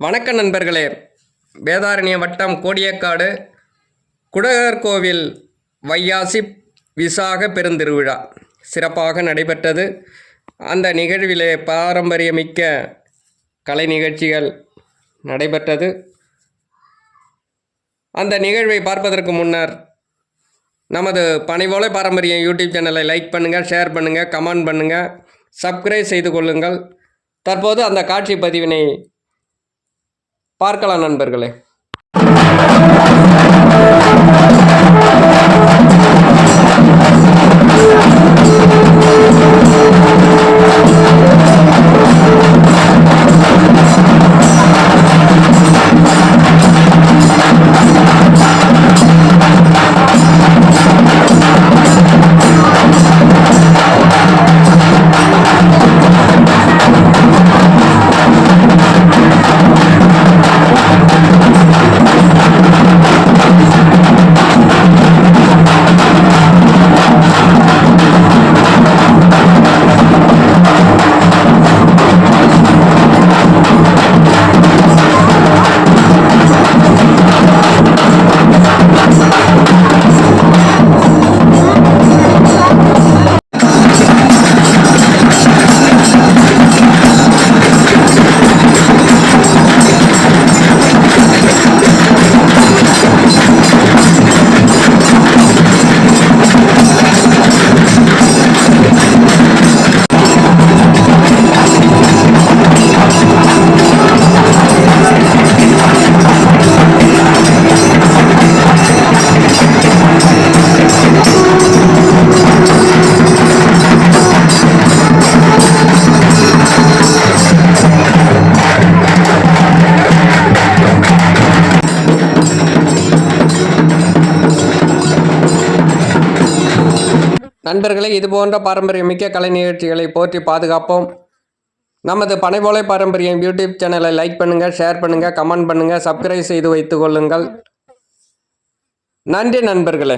வணக்கம் நண்பர்களே. வேதாரண்ய வட்டம் கோடியக்காடு குடகர் கோவில் வையாசி விசாக பெருந்திருவிழா. சிறப்பாக நடைபெற்றது. அந்த நிகழ்விலே பாரம்பரியமிக்க கலை நிகழ்ச்சிகள் நடைபெற்றது. அந்த நிகழ்வை பார்ப்பதற்கு முன்னர் நமது பனைபோல பாரம்பரியம் யூடியூப் சேனலை லைக் பண்ணுங்கள் ஷேர் பண்ணுங்கள் கமெண்ட் பண்ணுங்கள் சப்ஸ்கிரைப் செய்து கொள்ளுங்கள். தற்போது அந்த காட்சி பதிவினை பார்க்கலாம் நண்பர்களே. நண்பர்களே இது போன்ற பாரம்பரியமிக்க கலை நிகழ்ச்சிகளை போற்றி பாதுகாப்போம். நமது பனைபோலை பாரம்பரியம் யூடியூப் சேனலை லைக் பண்ணுங்கள் ஷேர் பண்ணுங்கள் கமெண்ட் பண்ணுங்கள் சப்ஸ்கிரைப் செய்து வைத்துக் கொள்ளுங்கள். நன்றி நண்பர்களே.